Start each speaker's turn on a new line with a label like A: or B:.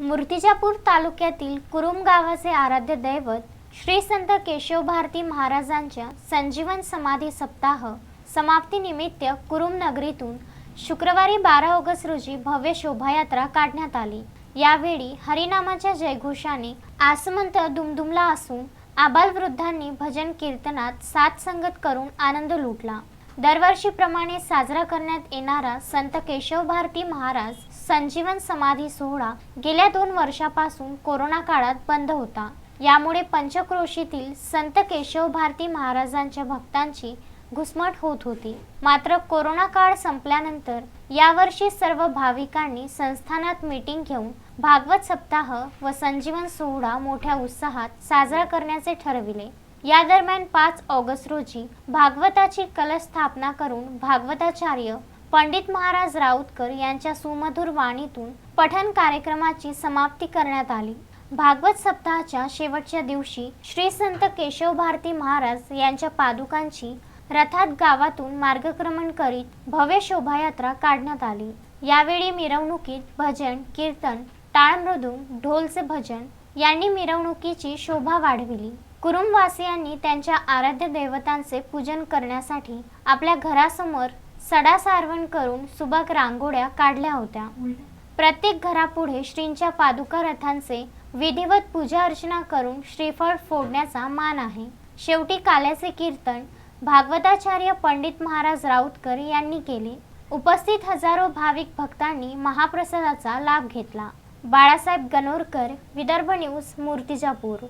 A: मूर्तिजापूर तालुक्यातील कुरुम गावाचे आराध्य दैवत श्री संत केशव भारती महाराजांच्या संजीवन समाधी सप्ताह समाप्तीनिमित्त कुरुम नगरीतून शुक्रवारी बारा ऑगस्ट रोजी भव्य शोभायात्रा काढण्यात आली. यावेळी हरिनामाच्या जयघोषाने आसमंत दुमदुमला असून आबालवृद्धांनी भजन कीर्तनात साथ संगत करून आनंद लुटला. दरवर्षीप्रमाणे साजरा करण्यात येणारा संत केशव भारती महाराज संजीवन समाधी सोहळा गेल्या दोन वर्षापासून कोरोना काळात बंद होता. यामुळे पंचक्रोशीतील संत केशव भारती महाराजांच्या भक्तांची घुसमट होत होती. मात्र कोरोना काळ संपल्यानंतर यावर्षी सर्व भाविकांनी संस्थानात मीटिंग घेऊन भागवत सप्ताह व संजीवन सोहळा मोठ्या उत्साहात साजरा करण्याचे ठरविले. या दरम्यान पाच ऑगस्ट रोजी भागवताची कलश स्थापना करून भागवताचार्य पंडित महाराज राऊतकर यांच्या सुमधुर वाणीतून पठण कार्यक्रमाची समाप्ती करण्यात आली. भागवत सप्ताहाच्या शेवटच्या दिवशी श्री संत केशव भारती महाराज यांच्या पादुकांची रथात गावातून मार्गक्रमण करीत भव्य शोभायात्रा काढण्यात आली. यावेळी मिरवणुकीत भजन कीर्तन टाळमृदुंग ढोलचे भजन यांनी मिरवणुकीची शोभा वाढविली. कुरुमवासियांनी त्यांच्या आराध्य देवतांचे पूजन करण्यासाठी आपल्या घरासमोर सडा सारवण करून सुबक रांगोळ्या काढल्या होत्या. प्रत्येक घरापुढे श्रींच्या पादुका रथांचे विधिवत पूजा अर्चना करून श्रीफळ फोडण्याचा मान आहे. शेवटी काल्याचे कीर्तन भागवताचार्य पंडित महाराज राऊतकर यांनी केले. उपस्थित हजारो भाविक भक्तांनी महाप्रसादाचा लाभ घेतला. बाळासाहेब गणोरकर विदर्भ न्यूज मूर्तिजापूर.